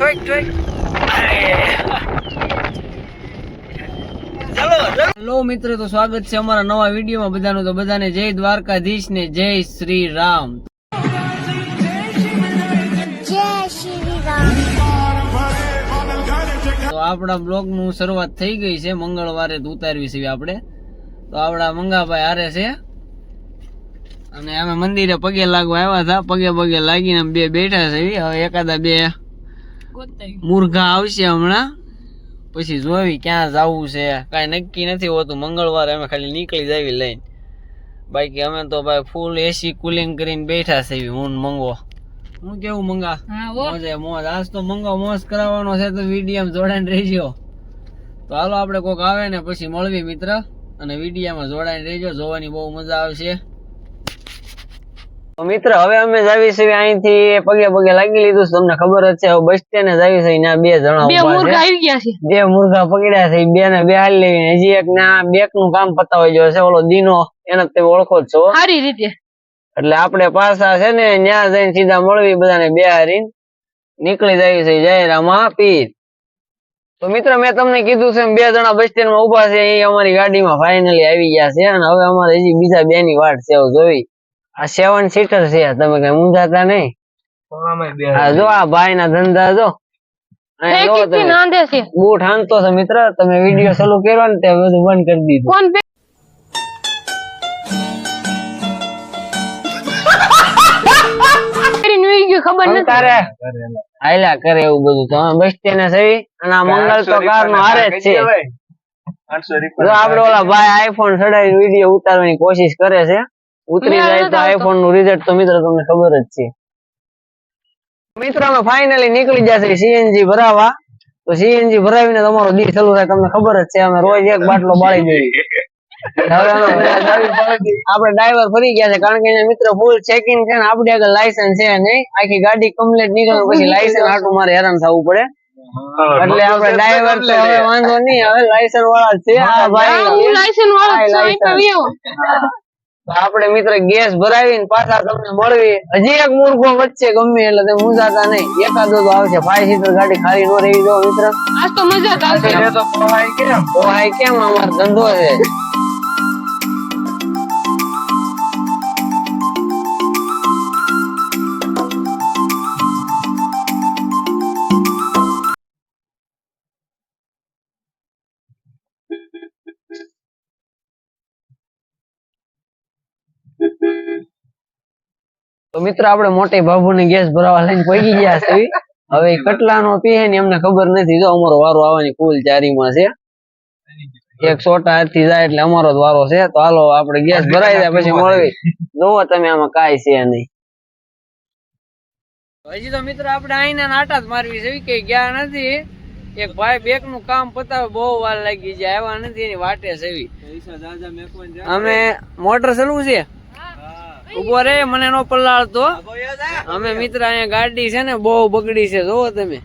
ઠોક ઠોક hello મિત્રો તો સ્વાગત છે અમારા નવા વિડીયોમાં બધાનું. તો બધાને જય દ્વારકાધીશ ને જય શ્રી રામ તો આપણા બ્લોગનું શરૂઆત થઈ ગઈ છે. મંગળવારે તો ઉતારવી છે આપણે. તો આપણા મંગાભાઈ હારે છે. અને અમે મંદિરે પગે લાગવા આવ્યા હતા. પગે પગે લાગીને બે બેઠા છે. હવે એકાદા બે મુર્ગા આવશે હમણાં. પછી જોવી ક્યાં જવું છે. કાંઈ નક્કી નથી હોતું. મંગળવારે અમે ખાલી નીકળી જાવી લઈને. બાકી અમે તો ભાઈ ફૂલ એસી કુલિંગ કરીને બેઠા છે હું મંગો હું કેવું મંગા? મોજે મોજ. આજ તો મંગો મોજ કરાવવાનો છે તો વીડિયો જોડાઈને રહેજો. તો હાલો આપણે કોક આવે ને પછી મળવી મિત્ર. અને વિડીયામાં જોડાઈને રહેજો. જોવાની બહુ મજા આવશે. મિત્ર હવે અમે જાવી છીએ અહીંથી પગે પગે લાગી લીધું છે. તમને ખબર જ છે હવે બસ સ્ટેન્ડ જાવી છે ત્યાં બે જણા બે મુર્ગા છે. આવી ગયા છે. બે મુર્ગા પકડ્યા છે બે ને બે હાલી લેવી હજી એક ને બેકનું કામ પતાવી ગયો છે. ઓલો દીનો એને તે તમે ઓળખો જ છો. સારી રીતે. એટલે આપણે પાછા છે ને ન્યા જઈને સીધા મળવી બધાને બે હારી નીકળી જાય છે જયરામાં. પીર. તો મિત્ર મેં તમને કીધું છે બે જણા બસ સ્ટેન્ડમાં ઊભા છે એ અમારી ગાડીમાં ફાઇનલી આવી ગયા છે અને હવે અમારે હજી બીજા બે ની વાટ છે જોઈ. આ સેવન સીટર છે. તમે કઈ ઊંધાતા નહીં. આ જો આ ભાઈ ના ધંધા જો. તમે. બૂટ હાંકતો છે મિત્ર. તમે વીડિયો ચાલુ કર્યો ને તે બધું બંધ કરી દીધું. ખબર નથી. તારે હાલ્યા કરે એવું બધું તો. અમે બસ સ્ટેન્ડ સવી. અને આ મંગળ તો કાર નો હારે જ છે. આપડે ઓલા ભાઈ આઈફોન ચડાવી વીડિયો ઉતારવાની કોશિશ કરે છે. ઉતરી જાય તો આઈફોનનું રિઝલ્ટ તો મિત્રો તમને ખબર જ છે. મિત્રો અમે ફાઇનલી નીકળી જશે સીએનજી ભરાવા. તો સીએનજી ભરાવીને તમારો દી ચાલુ થાય તમને ખબર જ છે અમે રોજ એક બાટલો બાળી જોઈએ આપડે ડ્રાઈવર ફરી ગયા છે કારણ કે મિત્ર ફૂલ ચેકિંગ છે ને આગળ લાયસન્સ છે નહીં. આખી ગાડી કમ્પ્લીટ નીકળે પછી લાયસન્સ આટલું મારે હેરાન થવું પડે. એટલે આપણે ડ્રાઈવર તો હવે વાંધો નહીં હવે લાયસન્સ વાળા છે. આ હા, ભાઈ. લાયસન્સ વાળા છું, આપણે મિત્ર ગેસ ભરાવીને પાછા તમને મળવી. હજી એક મૂર્ખો વચ્ચે ગમે એટલે તમે મૂંઝાતા નહીં. એકાદો તો આવશે. ફાઈવ સીટર ગાડી ખાલી નો રહી જો મિત્ર. આજ તો મજા આવશે. તો કેમ? અમારો ધંધો છે. તો મિત્ર આપણે મોટી બાબુને ગેસ ભરાવા લઈને પહોંચી ગયા છે. હવે કેટલાનો પીએ ને એમને ખબર નથી. જો અમારો વારો આવવાની કુલ ચારીમાં છે. એક સોટા હાથથી જાય એટલે અમારો જ વારો છે. તો હાલો આપણે ગેસ ભરાઈ જાય પછી મળવી. જોવો તમે આમાં કાંઈ છે નહીં. હજી તો મિત્ર આપણે આઈને નાટા જ મારવી છે. કે ગયા નથી. એક ભાઈ બેકનું કામ પતાવે બહુ વાર લાગી જાય. આવ્યા નથી એની વાટે સેવી અમે મોટર ચલવું છે? ઊભો રે, મને નો પલાળતો. અમે મિત્ર અહીંયા ગાડી છે ને, બહુ બગડી છે, જોવો તમે.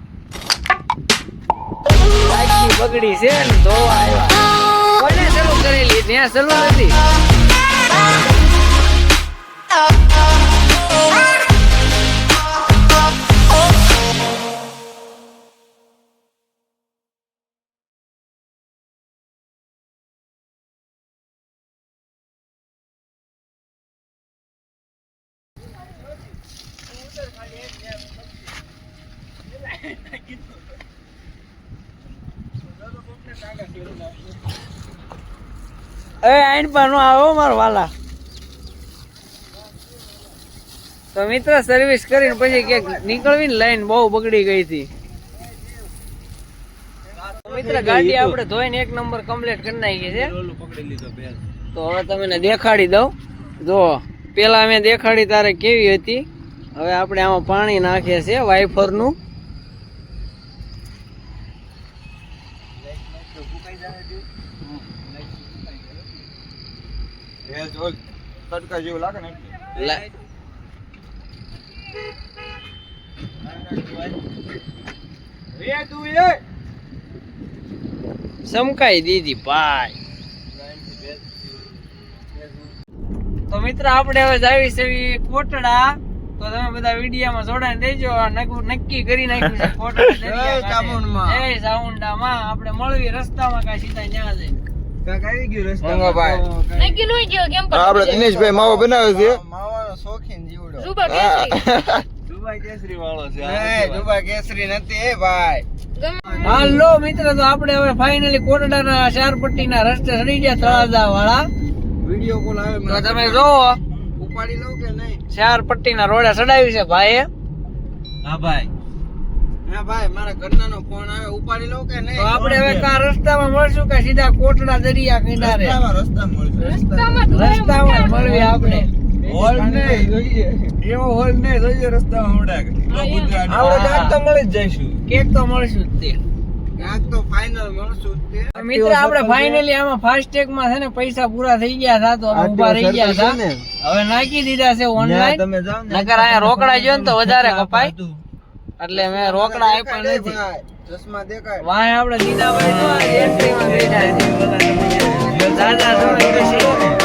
બગડી છે ને ધોવા આવ્યા. કોને શરૂ કરેલી? ત્યાં શરૂ નથી એ આઈન પર નો આવો વાલા. તો મિત્ર સર્વિસ કરીને પછી ક્યાંક નીકળવી ને લાઈન બહુ બગડી ગઈ હતી. મિત્ર, ગાડી આપણે ધોઈને એક નંબર કમ્પ્લીટ કરી નાખી છે. તો હવે તમને દેખાડી દઉં. જો, પેલા મેં દેખાડી તારે કેવી હતી. હવે આપણે આમાં પાણી નાખીએ છે વાઇફરનું. તડકા જેવું લાગે ને સમકાઈ દીધી ભાઈ. તો મિત્ર આપણે હવે જાવી છે કોટડા તો તમે બધા વિડીયામાં જોડાઈને રહેજો. નક્કી કરી નાખ્યું છે કોટડા જય ચામુંડમાં. આપણે મળવી રસ્તામાં કાંઈ સીધા ન્યા જઈને આપણે દિનેશભાઈ માવો બનાવે છે. માવાનો શોખીન જીવડો. કેસરી. કેસરી વાળો છે કેસરી નથી એ ભાઈ. હાલો મિત્ર તો આપણે હવે ફાઇનલી કોટડાના ચાર પટ્ટીના રસ્તે ચડી ગયા તળાજા વાળા વિડિયો કોલ આવે તો તમે જોવો. ઉપાડી લઉં કે નહીં? ચાર પટ્ટીના રોડે ચડાવ્યું છે ભાઈએ. હા ભાઈ. હા ભાઈ મારા ઘરનાનો ફોન આવે ઉપાડી લઉં કે નહીં? આપણે હવે કા રસ્તામાં મળશું કે સીધા કોટડા દરિયા કિનારે? રસ્તામાં રસ્તા રસ્તામાં રસ્તામાં. મળવી આપણે. હોલ નહીં. જોઈએ. એવો હોલ નહીં જોઈએ રસ્તામાં હમણાં. આપણે ક્યાંક તો મળી જ જઈશું. કેક તો મળશું જ તે. ક્યાંક તો ફાઇનલ મળશું જ તે. મિત્ર આપણે ફાઇનલી આમાં ફાસ્ટેગમાં છે ને પૈસા પૂરા થઈ ગયા હતા તો ઊભા રહી ગયા હતા હવે નાખી દીધા છે ઓનલાઈન તમે ને. નકર અહીંયા રોકડા જો ને તો વધારે કપાય. એટલે મેં રોકડા આપ્યા નથી. ચશ્મા દેખાય. વાય આપણે દીદાભાઈ તો એન્ટ્રીમાં બેઠા છે. દાદા જોડે બેસી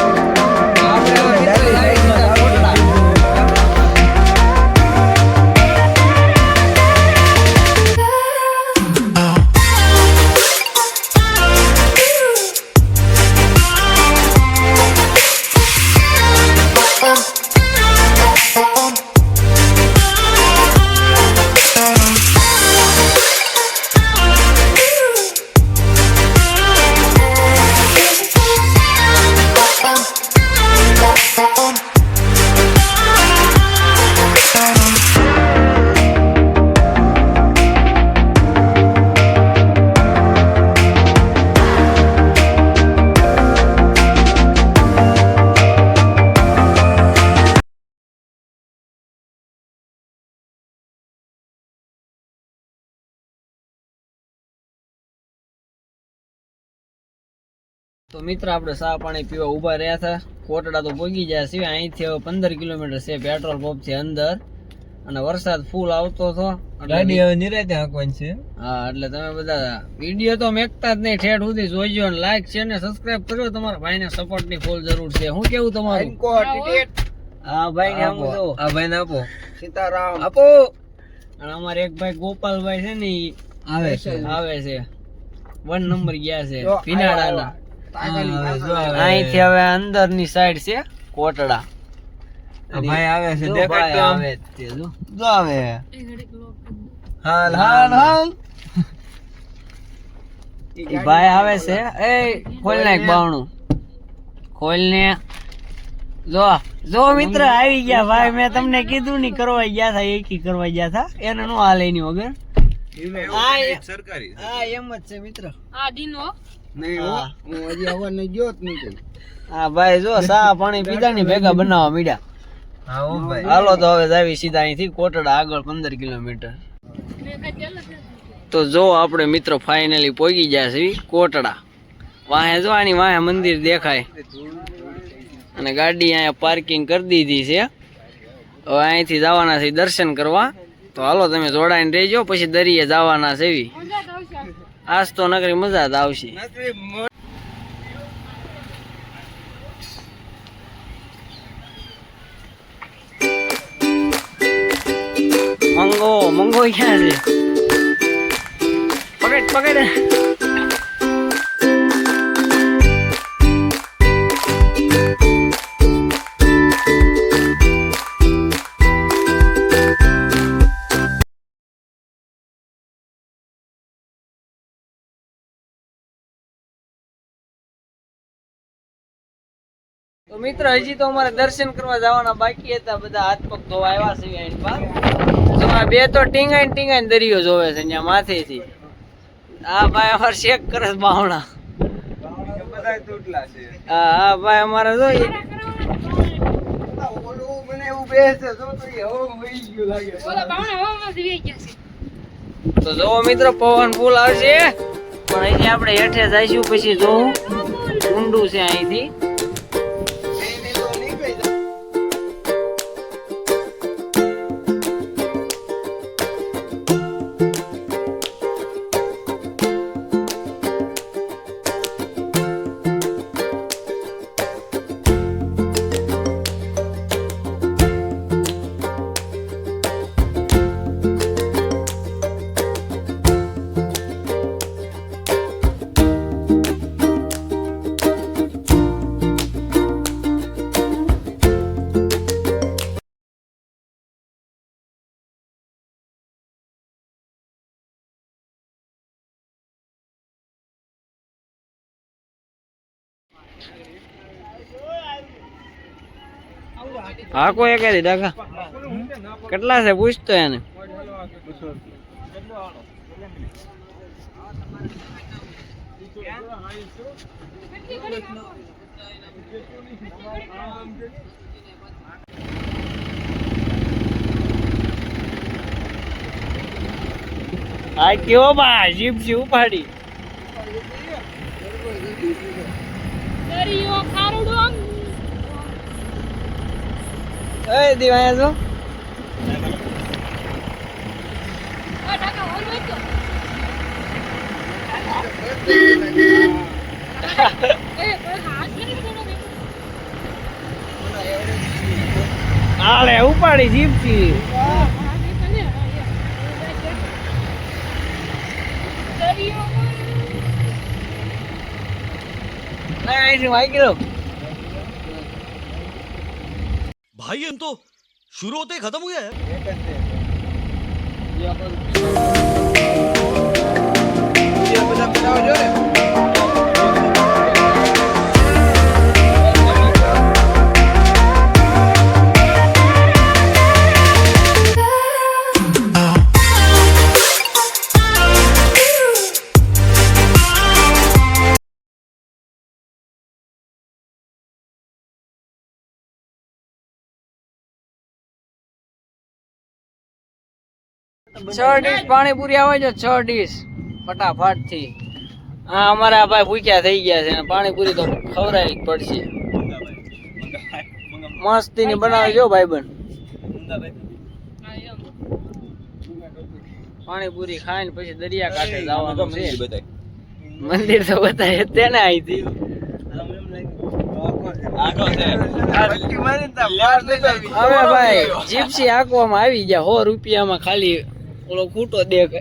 તો મિત્ર આપણે ચા પાણી પીવા ઊભા રહ્યા હતા કોટડા તો પોગી ગયા છે. અહીંથી હવે પંદર કિલોમીટર છે પેટ્રોલ પંપ છે અંદર. અને વરસાદ ફૂલ આવતો હતો. ગાડી હવે નિરાતે હાંકવાની છે. હા એટલે તમે બધા વીડિયો તો મેકતા જ નહીં. ઠેઠ સુધી જોઈજો અને લાઈક છે ને સબસ્ક્રાઇબ કર્યો તમારા ભાઈને સપોર્ટની ફૂલ જરૂર છે. હું કેવું તમારું? હા ભાઈ ને આપો. હા ભાઈ ને આપો. સીતારામ. આપો. અને અમારે એક ભાઈ ગોપાલભાઈ છે ને આવે છે. આવે છે. વન નંબર ગયા છે. જો, અહીંથી હવે અંદરની સાઈડ છે કોટડા. ભાઈ આવે છે જો દેખાય. આવે તે જો જો. આવે. એ ઘડીક લોક હાલ. હાલ હાલ ભાઈ આવે છે. એ ખોલ નાખ બાવણું. ખોલ ને જો જો મિત્ર આવી ગયા. ભાઈ મેં તમને કીધું ની કરવા ગયા હતા એકી કરવા ગયા હતા એને નો હાલે એની વગર. સરકારી હા એમ જ છે મિત્ર. આ દીનો નહીં હો, હું. હજી હવા ને ગયો જ નહીં હા ભાઈ જો સા પાણી પીધા ભેગા બનાવવા મીડ્યા. હા ઓ ભાઈ. હાલો તો હવે જાવી સીધા અહીંથી કોટડા આગળ પંદર કિલોમીટર. તો જો આપણે મિત્રો ફાઇનલી પોગી ગયા છે કોટડા. વાહે જો આની વાહે મંદિર દેખાય. અને ગાડી અહીંયા પાર્કિંગ કરી દીધી છે. હવે અહીંથી જવાના છે દર્શન કરવા. તો હાલો તમે જોડાઈને રહેજો પછી દરિયે જવાના છે એવી. આજ તો નકરી મજા જ આવશે. મંગો મંગો ક્યાં છે? પકડ પકડ. તો મિત્ર હજી તો અમારે દર્શન કરવા જવાના બાકી હતા બધા હાથ પગ ધોવા આવ્યા છે અહીં પાસે બે તો ટીંગાઈ ટીંગાઈ દરિયો જોવે છે અહીંયા માથેથી. આ ભાઈ અમારે ચેક કરે છે બાવણા. બધા હા હા ભાઈ અમારે જો તો જોવો મિત્ર પવન ફૂલ આવશે. પણ અહીંથી આપણે હેઠે જઈશું પછી જોવું ઊંડું છે અહીંથી. હા કોઈ એક કા કેટલા છે? પૂછતો એને. આ કેવો બા જીપસી ઉપાડી. દરિયો ખારડો આમ. દીવાયા છો હોલ ઉપાડી જીપથી વાગી ગયો. भाई हम तो शुरू होते ही खत्म हो गया है છ ડીશ પાણીપુરી આવે છે છ ડીશ ફટાફટથી હા અમારા ભાઈ ભૂખ્યા થઈ ગયા છે અને પાણીપુરી તો ખવડાવી જ પડશે. મસ્તી ની બનાવી જો ભાઈ બન. પાણીપુરી ખાઈને પછી દરિયા કાંઠે જવાનું છે. મંદિર તો બતાય તેને અહીંથી હવે ભાઈ જીપસી આંકવામાં આવી ગયા સો રૂપિયામાં ખાલી ઓલો ખૂટો દેખ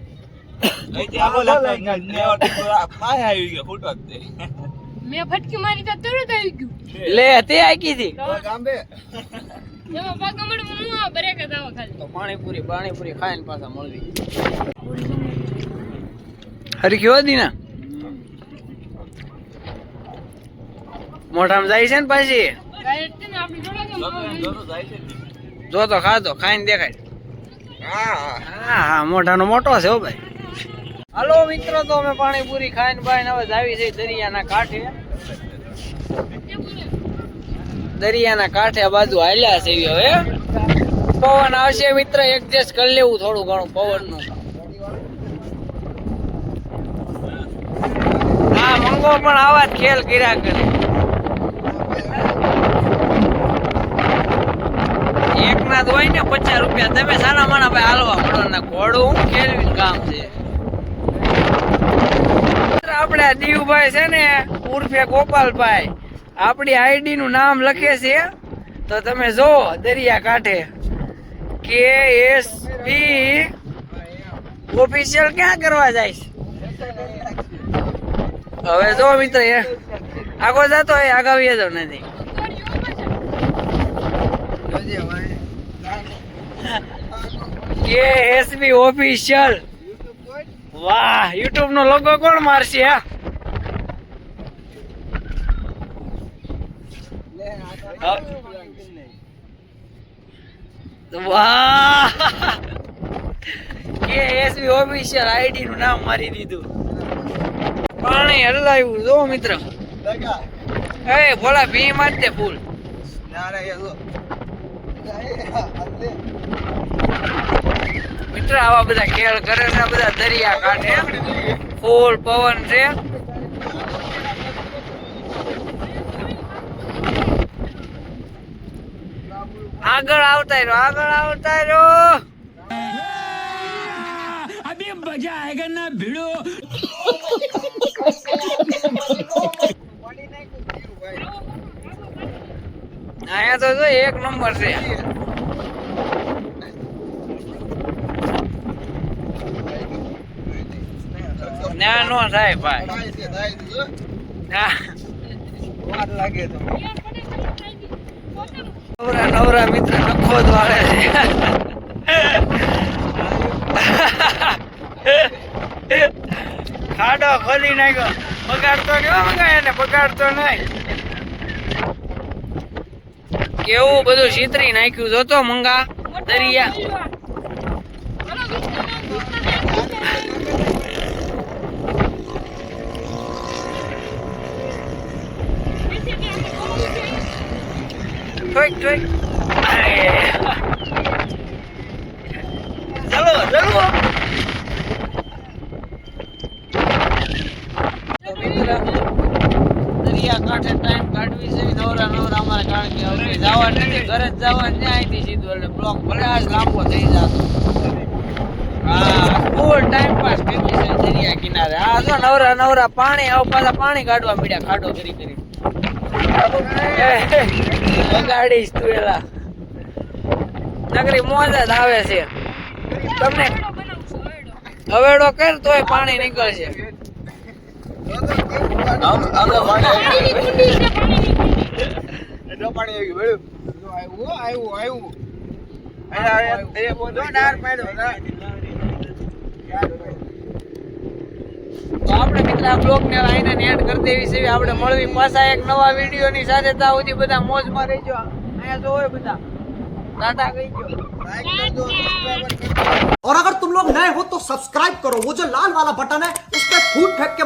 મેં ફટકી મારી તો તરત આવી ગયું. લે તે આંકી હતી. તો પાણીપુરી પાણીપુરી ખાઈને પાછા મળવી. હરખી હોતી ને મોઢામાં જાય છે ને પાછી. જો તો ખાધો ખાઈને દેખાય. મોઢાનો મોટો છે હો ભાઈ. હાલો મિત્રો, તો અમે પાણીપુરી ખાઈને ભાઈ હવે જાવી છે દરિયાના કાંઠે. દરિયાના કાંઠે આ બાજુ હાલ્યા છે હવે. પવન આવશે મિત્ર, એડજસ્ટ કરી લેવું થોડું ઘણું પવનનું. હા, મંગો પણ આવા જ ખેલ કર્યા કરે એક ના હોય ને પચાસ રૂપિયા. તમે સારા માણા ભાઈ હાલવા મળો ને ઘોડું હું ખેલવી કામ છે. આપણે દીવભાઈ છે ને, ઉર્ફે ગોપાલભાઈ. આપણી આઈડી નું નામ લખે છે. તો તમે જો, દરિયા કાંઠે. કે એસ બી ઓફિશિયલ ક્યાં કરવા જાય? હવે જો મિત્ર આગો જતો હોય આગાવી જ નથી. કે એસબી ઓફિશિયલ વાહ યુટ્યુબ નો લોગો કોણ મારશે વાહ. કે એસબી ઓફિશિયલ આઈડી નું નામ મારી દીધું. પાણી હલાવ્યું, જો મિત્ર. એ, ભોળા ભી માર દે ફૂલ. મિત્ર આવા બધા ખેલ કરે છે આ બધા દરિયા કાંઠે. ફૂલ પવન છે. આગળ આવતા રહ્યો આગળ આવતા રહ્યો અહીંયા તો એક નંબર છે. ના, નો થાય ભાઈ. ના. નવરા નવરા મિત્ર નખો દ્વારે ખાડો ખોલી નાખ્યો. બગાડતો નહીં મગાય એને, બગાડતો નહીં. કેવું બધું છીતરી નાખ્યું જોતો મંગા દરિયા ચાલો, વિસ્તારમાં ઠોક અરે. ચલો ચલો. નવરા નવરા અમારે કારણ કે હવે જવા નથી, ઘરે જ જવાનું છે અહીંથી એટલે બ્લોક ભલે આજ લાંબો થઈ જતો. હા ફૂલ ટાઈમ પાસ દરિયા કિનારે. આ જો નવરા નવરા પાણી, આવ પાછા પાણી કાઢવા મળ્યા, ખાડો કરી કરી. બગાડીશ તું એલા. નગરી મોજ જ આવે છે. તમને હવેડો. કર તોય પાણી નીકળશે. આવ્યું આવ્યું આવ્યું આવ્યું એ બોલો ડાર પાડ્યો ના તો આપણે મિત્ર આ બ્લોગ ને આઈને એડ કરી દેવી છે આપણે મળવી પાછા એક નવા વિડીયો ની સાથે ત્યાં સુધી બધા મોજમાં રહેજો અહીંયા જો હોય બધા ટાટા કહી ગયો લાઈક કરજો સબસ્ક્રાઇબર કરજો और अगर तुम लोग नए हो तो सब्सक्राइब करो वो जो लाल वाला बटन है उस पर फूट फेंक के